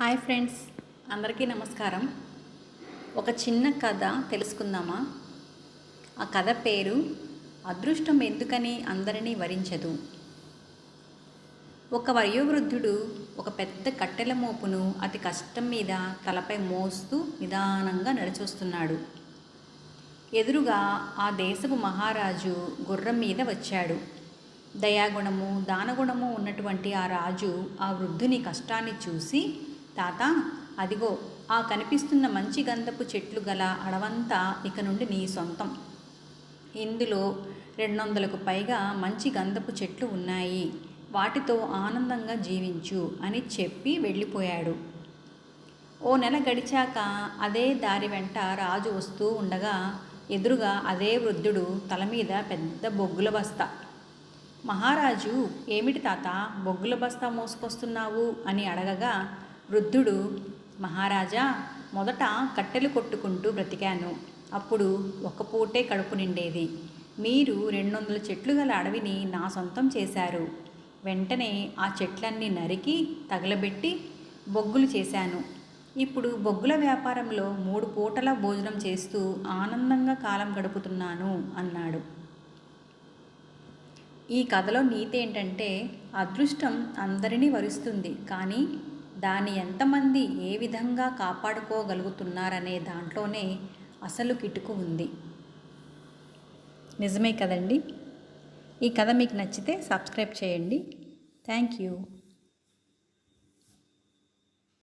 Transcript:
Hi friends అందరికీ నమస్కారం. ఒక చిన్న కథ తెలుసుకుందామా? ఆ కథ పేరు అదృష్టం ఎందుకని అందరినీ వరించదు. ఒక వయోవృద్ధుడు ఒక పెద్ద కట్టెల మోపును అతి కష్టం మీద తలపై మోస్తూ నిదానంగా నడిచొస్తున్నాడు. ఎదురుగా ఆ దేశపు మహారాజు గుర్రం మీద వచ్చాడు. దయాగుణము దానగుణము ఉన్నటువంటి ఆ రాజు ఆ వృద్ధుని కష్టాన్ని చూసి తాత అదిగో ఆ కనిపిస్తున్న మంచి గంధపు చెట్లు గల అడవంతా ఇక నుండి నీ సొంతం. ఇందులో రెండు వందలకు పైగా మంచి గంధపు చెట్లు ఉన్నాయి. వాటితో ఆనందంగా జీవించు అని చెప్పి వెళ్ళిపోయాడు. ఓ నెల గడిచాక అదే దారి వెంట రాజు వస్తూ ఉండగా ఎదురుగా అదే వృద్ధుడు తల మీద పెద్ద బొగ్గుల బస్తా. మహారాజు ఏమిటి తాత బొగ్గుల బస్తా మోసుకొస్తున్నావు? అని అడగగా వృద్ధుడు మహారాజా మొదట కట్టెలు కొట్టుకుంటూ బ్రతికాను. అప్పుడు ఒక పూటే కడుపు నిండేది. మీరు రెండు వందల చెట్లు గల అడవిని నా సొంతం చేశారు. వెంటనే ఆ చెట్లన్నీ నరికి తగలబెట్టి బొగ్గులు చేశాను. ఇప్పుడు బొగ్గుల వ్యాపారంలో మూడు పూటల భోజనం చేస్తూ ఆనందంగా కాలం గడుపుతున్నాను అన్నాడు. ఈ కథలో నీతి ఏంటంటే అదృష్టం అందరినీ వరిస్తుంది. కానీ దాన్ని ఎంతమంది ఏ విధంగా కాపాడుకోగలుగుతున్నారనే దాంట్లోనే అసలు కిటుకు ఉంది. నిజమే కదండి? ఈ కథ మీకు నచ్చితే సబ్స్క్రైబ్ చేయండి. Thank you.